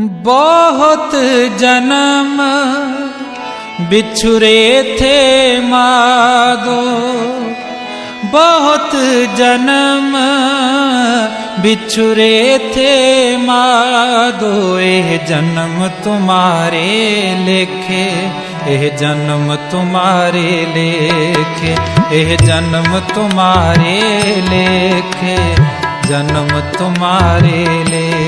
ਬਹੁਤ ਜਨਮ ਵਿਛੁਰੇ ਥੇ ਮਾਦੋ। ਬਹੁਤ ਜਨਮ ਵਿਛੁਰੇ ਥੇ ਮਾਦੋ। ਇਹ ਜਨਮ ਤੁਮਾਰੇ ਲੇਖੇ, ਇਹ ਜਨਮ ਤੁਮਾਰੇ ਲੇਖੇ, ਇਹ ਜਨਮ ਤੁਮਾਰੇ ਲੇਖੇ, ਜਨਮ ਤੁਮਾਰੇ ਲੇਖੇ।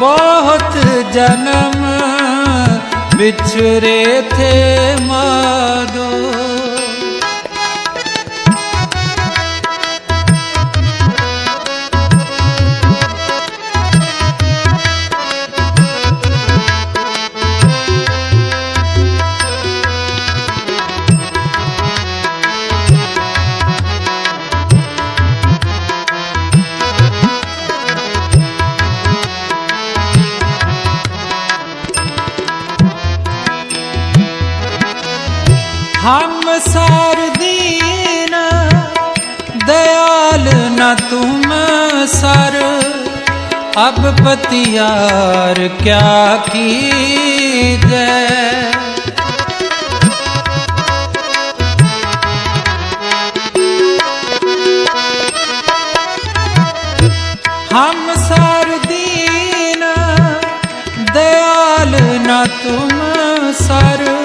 ਬਹੁਤ ਜਨਮ ਵਿਛਰੇ ਥੇ। ਸਰਦੀਨ ਦਇਆਲ ਨਾ ਤੁਮ ਸਰ। ਅਬ ਪਤਿਆਰ ਕਿਆ ਕੀਜੈ? ਹਮ ਸਰ ਦੀਨ, ਦਇਆਲ ਨਾ ਤੁਮ ਸਰ।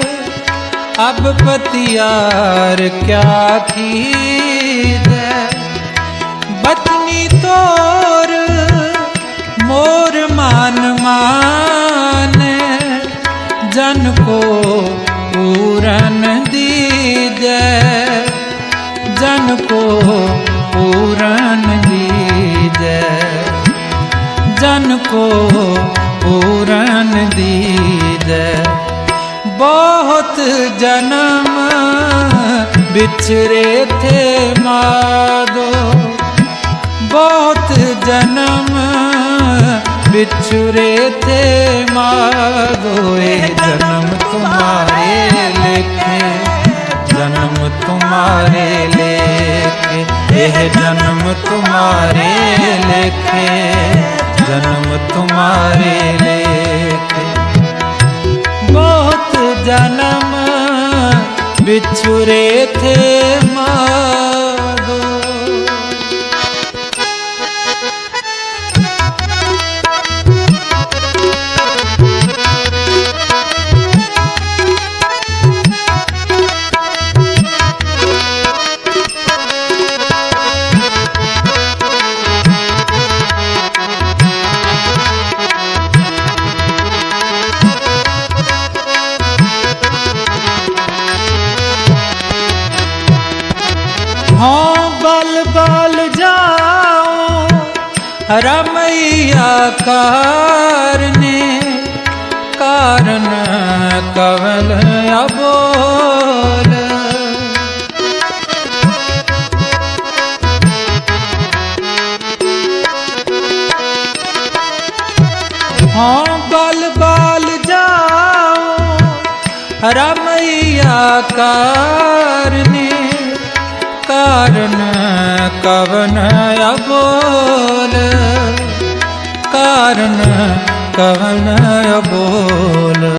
ਅਬ ਪਤਿਆਰ ਕਿਆ ਖੀਦੈ ਬਤਨੀ ਤੋਰ ਮੋਰ ਮਾਨ ਮਾਨੈ ਜਨ ਕੋ ਪੂਰਨ ਦੀਦੈ ਜਨ ਕੋ ਬਹੁਤ ਜਨਮ ਵਿਛਰੇ ਥੇ ਮਾਦੋ। ਬਹੁਤ ਜਨਮ ਵਿਛਰੇ ਥੇ ਮਾਦੋ। ਇਹ ਜਨਮ ਤੁਮਾਰੇ ਲਿਖੇ ਜਨਮ ਤੁਮਾਰੇ ਲਿਖੇ। ਇਹ ਜਨਮ ਤੁਮਾਰੇ ਲਿਖੇ ਜਨਮ ਤੁਮਾਰੇ ਵਿਛੁਰੇ ਥੇ ਹੋ, ਬਲ ਬਲ ਜਾਓ। ਰਮਈਆ ਕਾਰਨੇ, ਕਾਰਨ ਕਵਲ ਅਬੋਲ। ਹਾਂ, ਬਲ ਬਲ ਜਾਓ। ਰਮਈਆ ਕਾਰਨੇ ਕਾਰਨ ਕਵਨ ਅਬੋਲ? ਕਾਰਨ ਕਵਨ ਅਬੋਲ?